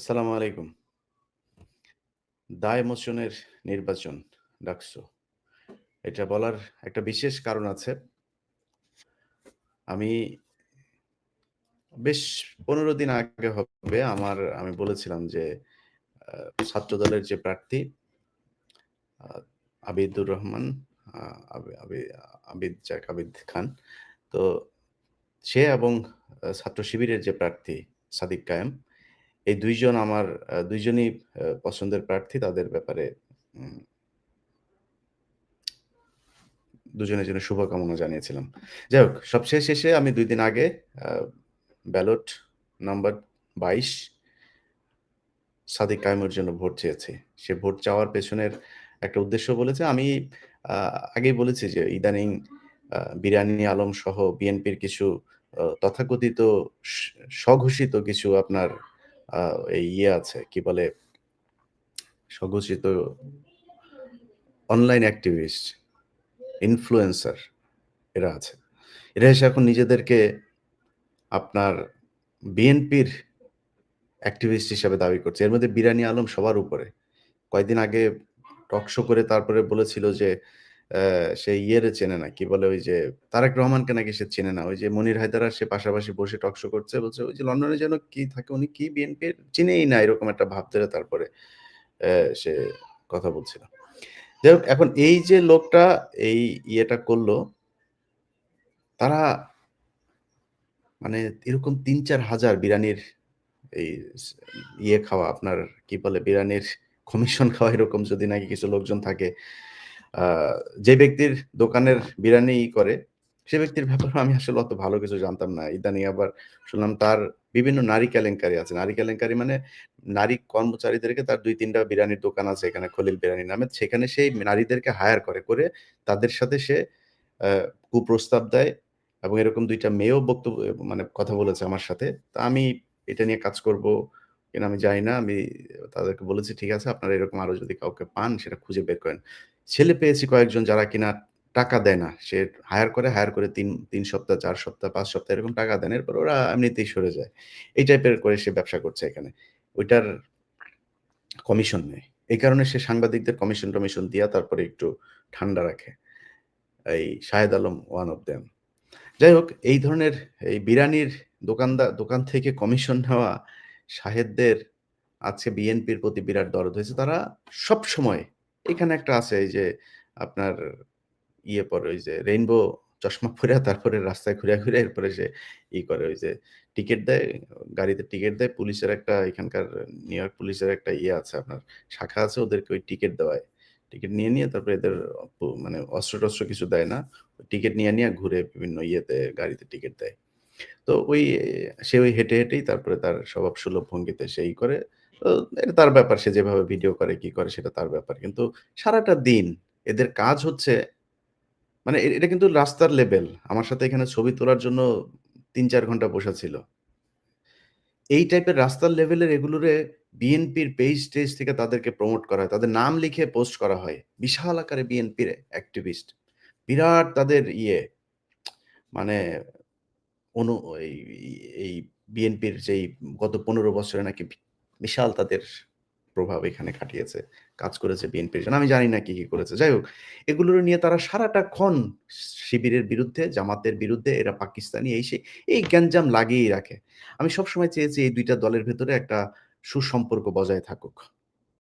আসসালামু আলাইকুম। দায় মোচনের নির্বাচন ডাকসু। এটা বলার একটা বিশেষ কারণ আছে। আমি বেশ ১৫ দিন আগে হবে আমার আমি বলেছিলাম যে ছাত্র দলের যে প্রার্থী আবিদুর রহমান আবি আবি আবিদ যাক আবিদ খান। তো সে এবং ছাত্র শিবিরের যে প্রার্থী সাদিক কায়েম, এই দুইজন আমার, আ ২ জনই আ, পছন্দের প্রার্থী। তাদের ব্যাপারে দুজনের জন্য শুভকামনা জানিয়েছিলাম। যাই হোক সবশেষ শেষে আমি দুই দিন আগে ব্যালট নাম্বার ২২ সাদিক কায়েমের জন্য ভোট চেয়েছি। সে ভোট চাওয়ার পেছনের একটা উদ্দেশ্য বলেছে। আমি আগেই বলেছি যে ইদানিং, আ, বিরানী আলম সহ বিএনপির কিছু তথাকথিত স্বঘোষিত কিছু আপনার ইয়ে আছে, কি বলে? স্বঘোষিত অনলাইন অ্যাক্টিভিস্ট, ইনফ্লুয়েন্সার এরা আছে। এরা এসে এখন নিজেদেরকে আপনার বিএনপির অ্যাক্টিভিস্ট হিসাবে দাবি করছে। এর মধ্যে বিরানি আলম সবার উপরে। কয়েকদিন আগে টক শো করে তারপরে বলেছিল যে সে ইয়েরে চেনে না। কি বলে? ওই যে তারেক রহমানকে নাকি সে চেনে না। ওই যে মনির হায়দার সে পাশাপাশি বসে টক শো করছে। বলছে ওই যে লন্ডনে যেন কি থাকে, উনি কি বিএনপির চিনেই না এরকম একটা ভাব ধরে তারপরে সে কথা বলছিল। যাই হোক, এখন এই যে লোকটা এই ইয়েটা করল, তারা মানে এরকম ৩-৪ হাজার বিরানির এই ইয়ে খাওয়া, আপনার কি বলে? বিরানির কমিশন খাওয়া এরকম যদি নাকি কিছু লোকজন থাকে। যে ব্যক্তির দোকানের বিরানি ই করে, সে ব্যক্তির ব্যাপারে আমি আসলে অত ভালো কিছু জানতাম না। ইদানিং আবার শুনলাম তার বিভিন্ন নারী কেলেঙ্কারি আছে। নারী কেলেঙ্কারি মানে নারী কর্মচারীদেরকে তার ২-৩ টা বিরানির দোকান আছে এখানে খলিল বিরানি নামে। সেখানে সেই নারীদেরকে হায়ার করে, করে তাদের সাথে সে কুপ্রস্তাব দেয় এবং এরকম দুইটা মেয়েও বক্তব্য মানে কথা বলেছে আমার সাথে। তা আমি এটা নিয়ে কাজ করব কিনা আমি জানি না। আমি তাদেরকে বলেছি, "ঠিক আছে আপনারা এরকম আরও যদি কাউকে পান সেটা খুঁজে বের করেন।" ছেলে পেয়েছি কয়েকজন যারা কিনা টাকা দেয় না। সে হায়ার করে, হায়ার করে ৩ ৩ সপ্তাহ, চার সপ্তাহ, পাঁচ সপ্তাহ এরকম টাকা দেন। এরপর ওরা এমনিতেই সরে যায়। এই টাইপের করে সে ব্যবসা করছে এখানে। ওইটার কমিশন নেয়। এই কারণে সে সাংবাদিকদের কমিশন-টমিশন দিয়া তারপরে একটু ঠান্ডা রাখে। এই Shahed Alam one of them. যাই হোক এই ধরনের এই বিরানির দোকানদার দোকান থেকে কমিশন নেওয়া শাহেদদের আজকে বিএনপির প্রতি বিরাট দরদ হয়েছে। তারা সবসময় এখানে একটা আছে এই যে আপনার ইয়ে পরে ওই যে রেইনবো চশমা পইড়া তারপরে রাস্তায় ঘুরে ঘুরে এরপরে সে ই করে ওই যে টিকিট দেয়, গাড়িতে টিকিট দেয়। পুলিশের একটা এখানকার নিউ ইয়র্ক পুলিশের একটা ইয়ে আছে আপনার শাখা আছে ওদেরকে ওই টিকিট দেওয়ায়। টিকিট নিয়ে, নিয়ে তারপরে এদের মানে অস্ত্র-টস্ত্র কিছু দেয় না। টিকিট নিয়ে, নিয়ে ঘুরে বিভিন্ন ইয়েতে গাড়িতে টিকিট দেয়। তো ওই সে ওই হেঁটে, হেঁটেই তারপরে তার স্বভাব সুলভ ভঙ্গিতে সেই করে। এটা তার ব্যাপার। সে যেভাবে ভিডিও করে, কি করে সেটা তার ব্যাপার। কিন্তু সারাটা দিন এদের কাজ হচ্ছে মানে এটা কিন্তু রাস্তার লেভেল। আমার সাথে এখানে ছবি তোলার জন্য ৩-৪ ঘণ্টা বসা ছিল। এই টাইপের রাস্তার লেভেলের এগুলোরে বিএনপির পেজ-টেজ থেকে তাদেরকে প্রমোট করা হয়। তাদের নাম লিখে পোস্ট করা হয়। বিশাল আকারে বিএনপির অ্যাক্টিভিস্ট। বিরাট তাদের ইয়ে মানে অনু এই বিএনপির যেই গত ১৫ বছরে নাকি বিশাল তাদের প্রভাব এখানে খাটিয়েছে। কাজ করেছে বিএনপির জন্য। আমি জানি না কি, কি করেছে। যাই হোক এগুলো নিয়ে তারা সারাটা ক্ষণ শিবিরের বিরুদ্ধে, জামাতের বিরুদ্ধে এরা পাকিস্তানি এই সেই এই গ্যাঞ্জাম লাগিয়েই রাখে। আমি সবসময় চেয়েছি এই দুইটা দলের ভেতরে একটা সুসম্পর্ক বজায় থাকুক।